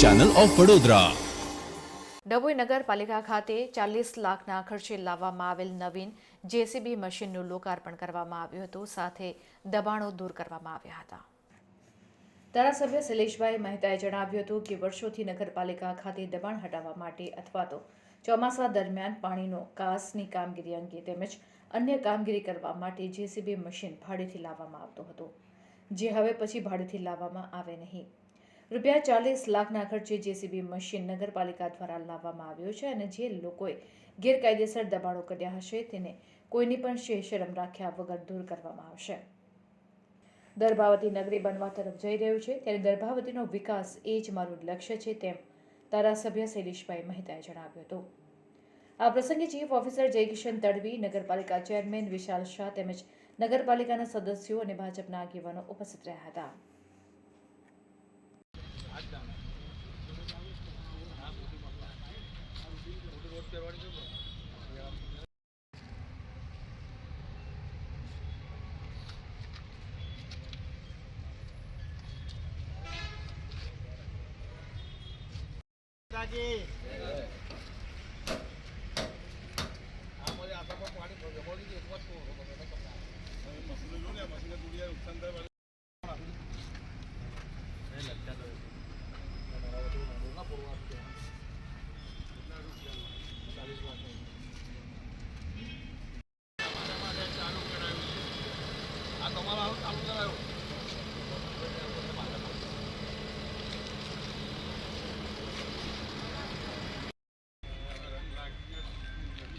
Channel of Vadodara Dabhoi નગરપાલિકા ખાતે ચાલીસ લાખના ખર્ચે લાવવામાં આવેલ નવીન જેસીબી મશીનનું લોકાર્પણ કરવામાં આવ્યું હતું. સાથે દબાણો દૂર કરવામાં આવ્યા હતા. ધારાસભ્ય શૈલેષભાઈ મહેતાએ જણાવ્યું હતું કે વર્ષોથી નગરપાલિકા ખાતે દબાણ હટાવવા માટે અથવા તો ચોમાસા દરમિયાન પાણીનો કાસની કામગીરી અંગે તેમજ અન્ય કામગીરી કરવા માટે જેસીબી મશીન ભાડેથી લાવવામાં આવતું હતું. જે હવે પછી ભાડેથી લાવવામાં આવે નહીં. રૂપિયા ચાલીસ લાખના ખર્ચે જેસીબી મશીન નગરપાલિકા દ્વારા લાવવામાં આવ્યો છે અને જે લોકોએ ગેરકાયદેસર દબાણો કર્યા હશે તેને કોઈની પણ શે શરમ રાખ્યા વગર દૂર કરવામાં આવશે. દર્ભાવતી નગરી બનવા તરફ જઈ રહ્યું છે ત્યારે દર્ભાવતીનો વિકાસ એ જ મારું લક્ષ્ય છે તેમ ધારાસભ્ય શૈલેષભાઈ મહેતાએ જણાવ્યું હતું. આ પ્રસંગે ચીફ ઓફિસર જયકિશન તડવી, નગરપાલિકા ચેરમેન વિશાલ શાહ તેમજ નગરપાલિકાના સદસ્યો અને ભાજપના આગેવાનો ઉપસ્થિત રહ્યા હતા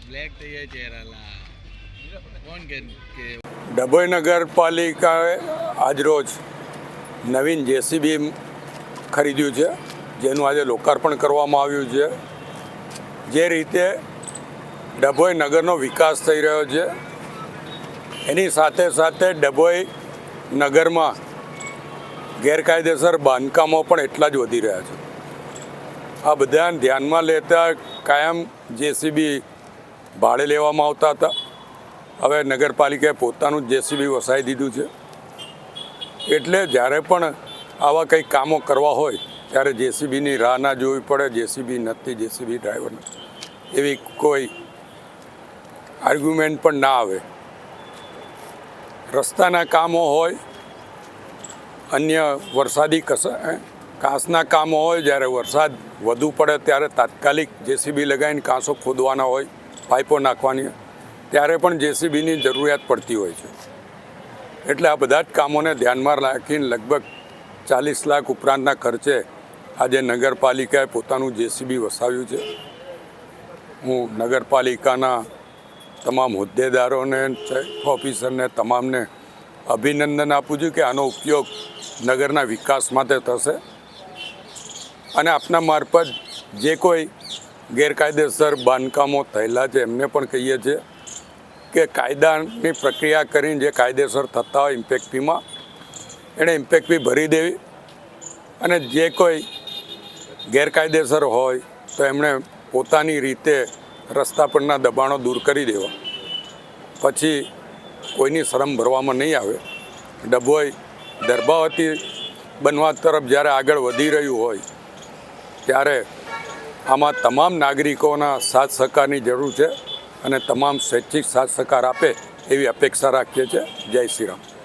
બ્લેક થઈ જાય કે કે ડભોઈ નગરપાલિકાએ આજરોજ નવીન જેસીબી ખરીદ્યું છે, જેનું આજે લોકાર્પણ કરવામાં આવ્યું છે. જે રીતે ડભોઈ નગરનો વિકાસ થઈ રહ્યો છે, એની સાથે સાથે ડભોઈ નગરમાં ગેરકાયદેસર બાંધકામો પણ એટલા જ વધી રહ્યા છે. આ બધાને ધ્યાનમાં લેતા કાયમ જેસીબી ભાડે લેવામાં આવતા હતા. હવે નગરપાલિકાએ પોતાનું જેસીબી વસાવી દીધું છે. એટલે જ્યારે પણ આવા કંઈક કામો કરવા હોય, ત્યારે જેસીબીની રાહ ના જોવી પડે, જેસીબી નથી, જેસીબી ડ્રાઈવર એવી કોઈ આર્ગ્યુમેન્ટ પણ ના આવે. રસ્તાના કામો હોય, અન્ય વરસાદી કસ કાંસના કામો હોય, જ્યારે વરસાદ વધુ પડે ત્યારે તાત્કાલિક જેસીબી લગાવીને કાંસો ખોદવાના હોય, પાઇપો નાખવાની ત્યારે પણ જેસીબીની જરૂરિયાત પડતી હોય છે. એટલે આ બધા જ કામોને ધ્યાનમાં રાખીને લગભગ ચાલીસ લાખ ઉપરાંતના ખર્ચે આજે નગરપાલિકાએ પોતાનું જેસીબી વસાવ્યું છે. હું નગરપાલિકાના તમામ હોદ્દેદારોને, ચીફ ઓફિસરને, તમામને અભિનંદન આપું છું કે આનો ઉપયોગ નગરના વિકાસ માટે થશે. અને આપના મારફત જે કોઈ ગેરકાયદેસર બાંધકામો થયેલા છે, એમને પણ કહીએ છીએ. કે કાયદાની પ્રક્રિયા કરીને જે કાયદેસર થતા હોય ઇમ્પેક્ટ ફીમાં એણે ઇમ્પેક્ટ ફી ભરી દેવી. અને જે કોઈ ગેરકાયદેસર હોય, તો એમણે પોતાની રીતે રસ્તા પરના દબાણો દૂર કરી દેવા. પછી કોઈની શરમ ભરવામાં નહીં આવે. ડભોઈ દરબાવતી બનવા તરફ જ્યારે આગળ વધી રહ્યું હોય, ત્યારે આમાં તમામ નાગરિકોના સાથ સહકારની જરૂર છે. અને તમામ સ્વૈચ્છિક સાથ સહકાર આપે એવી અપેક્ષા રાખીએ છીએ. જય શ્રી રામ.